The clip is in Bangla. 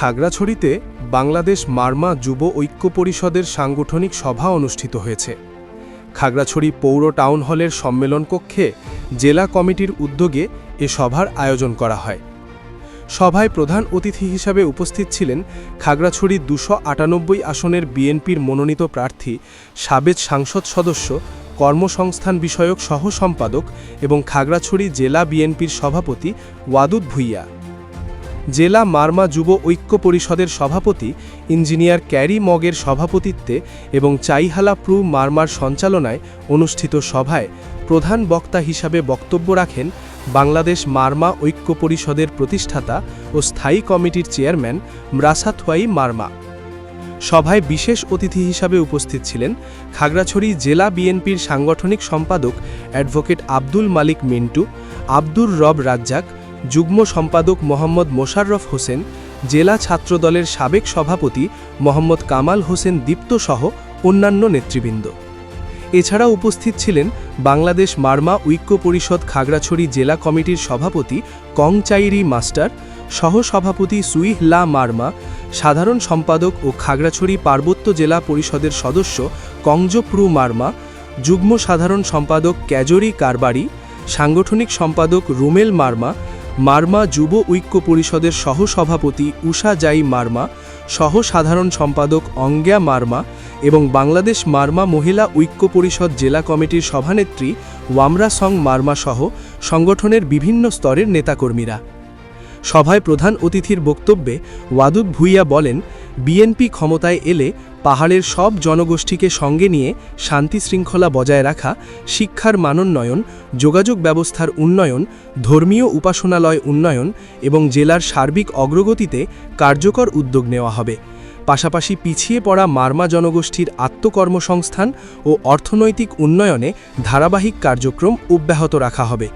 খাগড়াছড়িতে বাংলাদেশ মার্মা যুব ঐক্য পরিষদের সাংগঠনিক সভা অনুষ্ঠিত হয়েছে। খাগড়াছড়ি পৌর টাউন হলের সম্মেলন কক্ষে জেলা কমিটির উদ্যোগে এ সভার আয়োজন করা হয়। সভায় প্রধান অতিথি হিসাবে উপস্থিত ছিলেন খাগড়াছড়ি দুশো আটানব্বই আসনের বিএনপির মনোনীত প্রার্থী, সাবেক সাংসদ সদস্য, কর্মসংস্থান বিষয়ক সহ সম্পাদক এবং খাগড়াছড়ি জেলা বিএনপির সভাপতি ওয়াদুদ ভুইয়া। জেলা মারমা যুব ঐক্য পরিষদের সভাপতি, ইঞ্জিনিয়ার ক্যারি মগের সভাপতিত্বে এবং চাইহালা প্রু মারমার সঞ্চালনায় অনুষ্ঠিত সভায় প্রধান বক্তা হিসাবে বক্তব্য রাখেন বাংলাদেশ মারমা ঐক্য পরিষদের প্রতিষ্ঠাতা ও স্থায়ী কমিটির চেয়ারম্যান ম্রাসাথওয়াই মারমা। সভায় বিশেষ অতিথি হিসাবে উপস্থিত ছিলেন খাগড়াছড়ি জেলা বিএনপির সাংগঠনিক সম্পাদক অ্যাডভোকেট আব্দুল মালিক মিন্টু, আব্দুর রব রাজ্জাক যুগ্ম সম্পাদক মোহাম্মদ মোশাররফ হোসেন, জেলা ছাত্রদলের সাবেক সভাপতি মোহাম্মদ কামাল হোসেন দীপ্ত সহ অন্যান্য নেতৃবৃন্দ। এছাড়া উপস্থিত ছিলেন বাংলাদেশ মার্মা ঐক্য পরিষদ খাগড়াছড়ি জেলা কমিটির সভাপতি কং চাইরি মাস্টার, সহসভাপতি সুইহ লা মারমা, সাধারণ সম্পাদক ও খাগড়াছড়ি পার্বত্য জেলা পরিষদের সদস্য কংজপ্রু মার্মা, যুগ্ম সাধারণ সম্পাদক ক্যাজরি কারবারি, সাংগঠনিক সম্পাদক রুমেল মারমা মারমা যুব ঐক্য পরিষদের সহসভাপতি উষা জাই মারমা সহ সাধারণ সম্পাদক অঙ্গ্যা মার্মা এবং বাংলাদেশ মার্মা মহিলা ঐক্য পরিষদ জেলা কমিটির সভানেত্রী ওয়ামরা সং মারমা সহ সংগঠনের বিভিন্ন স্তরের নেতাকর্মীরা। সভায় প্রধান অতিথির বক্তব্যে ওয়াদুদ ভুইয়া বলেন, বিএনপি ক্ষমতায় এলে পাহাড়ের সব জনগোষ্ঠীকে সঙ্গে নিয়ে শান্তি শৃঙ্খলা বজায় রাখা, শিক্ষার মানোন্নয়ন, যোগাযোগ ব্যবস্থার উন্নয়ন, ধর্মীয় উপাসনালয় উন্নয়ন এবং জেলার সার্বিক অগ্রগতিতে কার্যকর উদ্যোগ নেওয়া হবে। পাশাপাশি পিছিয়ে পড়া মার্মা জনগোষ্ঠীর আত্মকর্মসংস্থান ও অর্থনৈতিক উন্নয়নে ধারাবাহিক কার্যক্রম অব্যাহত রাখা হবে।